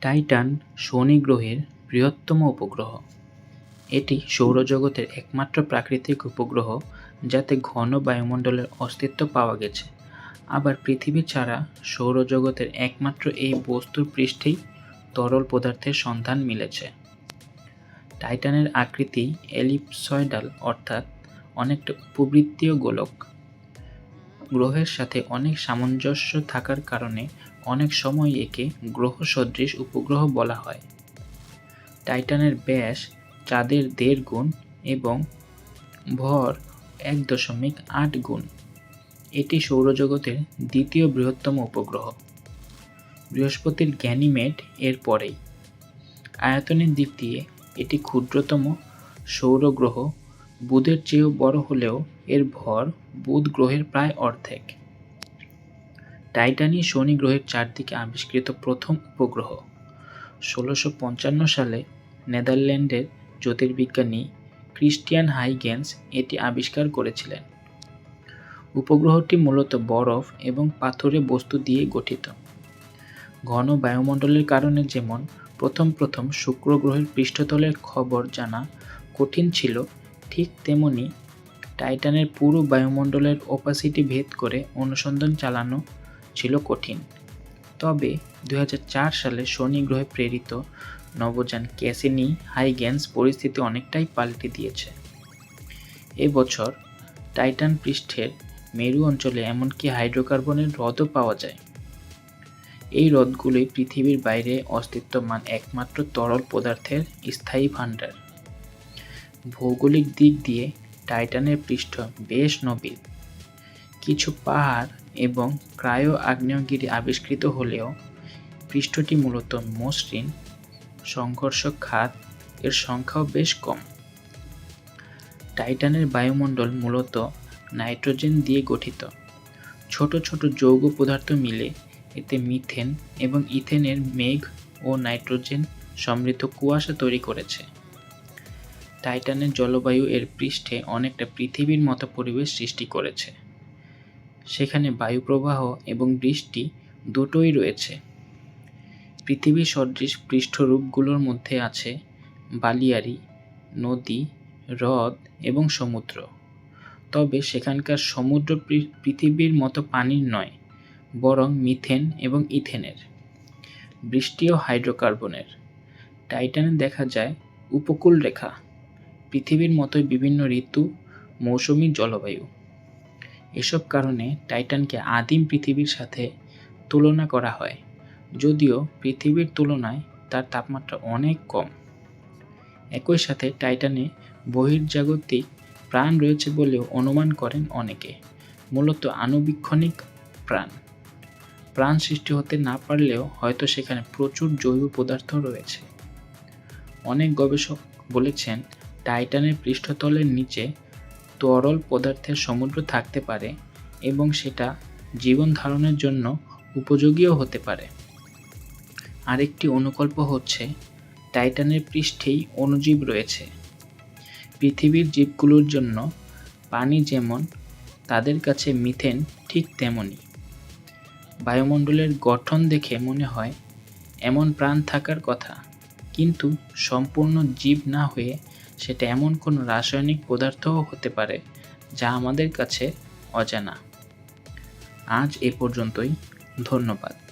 Titan শনি গ্রহের বৃহত্তম উপগ্রহ। এটি সৌরজগতের একমাত্র প্রাকৃতিক উপগ্রহ যাতে ঘন বায়ুমণ্ডলের অস্তিত্ব পাওয়া গেছে। আবার পৃথিবী ছাড়া সৌরজগতের একমাত্র এই বস্তুর পৃষ্ঠেই তরল পদার্থের সন্ধান মিলেছে। টাইটানের আকৃতি এলিপসয়ডাল, অর্থাৎ অনেকটা উপবৃত্তীয় গোলক। গ্রহের সাথে অনেক সামঞ্জস্য থাকার কারণে অনেক সময় একে গ্রহ সদৃশ উপগ্রহ বলা হয়। টাইটানের ব্যাস চাঁদের দেড় গুণ এবং ভর এক দশমিক আট গুণ। এটি সৌরজগতের দ্বিতীয় বৃহত্তম উপগ্রহ। বৃহস্পতির গ্যানিমেড এর পরেই। আয়তনের দিক দিয়ে এটি ক্ষুদ্রতম সৌরগ্রহ। বুধের চেয়েও বড় হলেও এর ভর বুধ গ্রহের প্রায় অর্ধেক। টাইটানই শনি গ্রহের চারদিকে আবিষ্কৃত প্রথম উপগ্রহ। ষোলোশো পঞ্চান্ন সালে নেদারল্যান্ডের জ্যোতির্বিজ্ঞানী ক্রিস্টিয়ান হাইগেন্স এটি আবিষ্কার করেছিলেন। উপগ্রহটি মূলত বরফ এবং পাথুরে বস্তু দিয়ে গঠিত। ঘন বায়ুমণ্ডলের কারণে যেমন প্রথম প্রথম শুক্র গ্রহের পৃষ্ঠতলের খবর জানা কঠিন ছিল, ঠিক তেমনি টাইটানের পুরো বায়ুমণ্ডলের ওপাসিটি ভেদ করে অনুসন্ধান চালানো ছিল কঠিন। তবে দু হাজার চার সালে শনি গ্রহে প্রেরিত নবযান ক্যাসিনি হাইগেন্স পরিস্থিতি অনেকটাই পাল্টে দিয়েছে। এবছর টাইটান পৃষ্ঠের মেরু অঞ্চলে এমনকি হাইড্রোকার্বনের হ্রদও পাওয়া যায়। এই হ্রদগুলোই পৃথিবীর বাইরে অস্তিত্বমান একমাত্র তরল পদার্থের স্থায়ী ভাণ্ডার। ভৌগোলিক দিক দিয়ে টাইটানের পৃষ্ঠ বেশ নবীন। কিছু পাহাড় এবং ক্রায়ো আগ্নেয়গিরি আবিষ্কৃত হলেও পৃষ্ঠটি মূলত মসৃণ, সংঘর্ষ খাত, এর সংখ্যাও বেশ কম। টাইটানের বায়ুমণ্ডল মূলত নাইট্রোজেন দিয়ে গঠিত। ছোট ছোট যৌগ পদার্থ মিলে এতে মিথেন এবং ইথেনের মেঘ ও নাইট্রোজেন সমৃদ্ধ কুয়াশা তৈরি করেছে। টাইটানের জলবায়ু এর পৃষ্ঠে অনেকটা পৃথিবীর মতো পরিবেশ সৃষ্টি করেছে। সেখানে বায়ুপ্রবাহ এবং বৃষ্টি দুটোই রয়েছে। পৃথিবী সদৃশ পৃষ্ঠরূপগুলোর মধ্যে আছে বালিয়ারি, নদী, হ্রদ এবং সমুদ্র। তবে সেখানকার সমুদ্র পৃথিবীর মতো পানির নয়, বরং মিথেন এবং ইথেনের। বৃষ্টিও হাইড্রোকার্বনের। টাইটানে দেখা যায় উপকূল রেখা পৃথিবীর মতোই বিভিন্ন ঋতু, মৌসুমী জলবায়ু। এসব কারণে টাইটানকে আদিম পৃথিবীর সাথে তুলনা করা হয়, যদিও পৃথিবীর তুলনায় তার তাপমাত্রা অনেক কম। একই সাথে টাইটানে বহির্জাগতিক প্রাণ রয়েছে বলেও অনুমান করেন অনেকে, মূলত আনুবীক্ষণিক প্রাণ। প্রাণ সৃষ্টি হতে না পারলেও হয়তো সেখানে প্রচুর জৈব পদার্থ রয়েছে। অনেক গবেষক বলেছেন, টাইটানের পৃষ্ঠতলের নিচে তরল পদার্থের সমুদ্র থাকতে পারে এবং সেটা জীবন ধারণের জন্য উপযোগীও হতে পারে। আরেকটি অনুকল্প হচ্ছে, টাইটানের পৃষ্ঠেই অণুজীব রয়েছে। পৃথিবীর জীবগুলোর জন্য পানি যেমন তাদের কাছে মিথেন ঠিক তেমনই। বায়ুমণ্ডলের গঠন দেখে মনে হয়, এমন প্রাণ থাকার কথা। কিন্তু সম্পূর্ণ জীব না হয়ে সেটা এমন কোনো রাসায়নিক পদার্থও হতে পারে যা আমাদের কাছে অজানা। আজ এ পর্যন্তই। ধন্যবাদ।